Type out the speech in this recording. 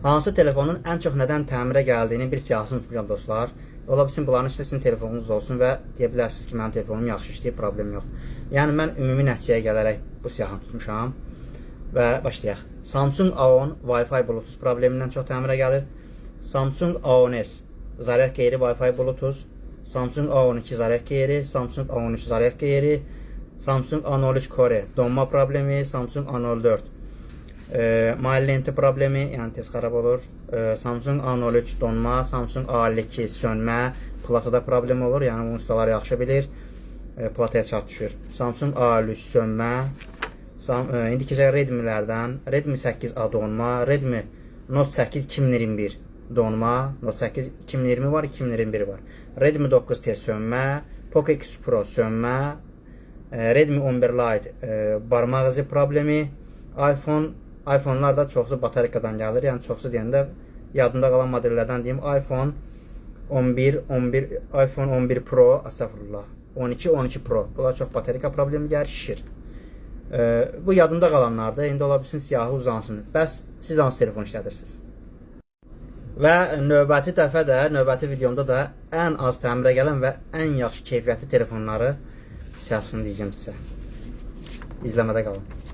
Hansı telefonun ən çox nədən təmirə gəldiyini bir siyahısını tutacağam dostlar. Ola bilsin bunların içində sizin telefonunuz olsun və deyə bilərsiniz ki, mənim telefonum yaxşı işləyir, problem yox. Yəni mən ümumi nəticəyə gələrək bu siyahını tutmuşam və başlayaq. Samsung A10 Wi-Fi Bluetooth problemindən çox təmirə gəlir. Samsung A10s zaryadka yeri Wi-Fi Bluetooth, Samsung A12 zaryadka yeri, Samsung A13 zaryadka yeri, Samsung A03 Core donma problemi, Samsung A04 e, mail lenti problemi, yəni tez xarab olur. E, Samsung A03 donma, Samsung A52 sönmə, platada problem olur, yəni bunu ustalar yaxşı bilir. E, plataya çat düşür. Samsung A53 sönmə, Sam, e, indiki Redmi-lərdən Redmi 8A donma, Redmi Note 8 2021 donma, Note 8 2020 var, 2021 var. Redmi 9T sönmə, Poco X Pro sönmə, e, Redmi 11 Lite e, barmaq izi problemi, iPhone iPhone-lar da çoxsu batarikadan gəlir. Yəni çoxsu deyəndə yadımda qalan modellərdən deyim iPhone 11, 11, iPhone 11 Pro, astagfirullah. 12, 12 Pro. Bunlar çox batarika problemi gəlir, şişir. E, bu yadımda qalanlardır. İndi ola bilsin siyahı uzansın. Bəs siz hansı telefon işlədirsiniz? Və növbəti dəfə də, növbəti videomda da ən az təmirə gələn və ən yaxşı keyfiyyətli telefonları siyahısını deyəcəm sizə. İzləmədə qalın.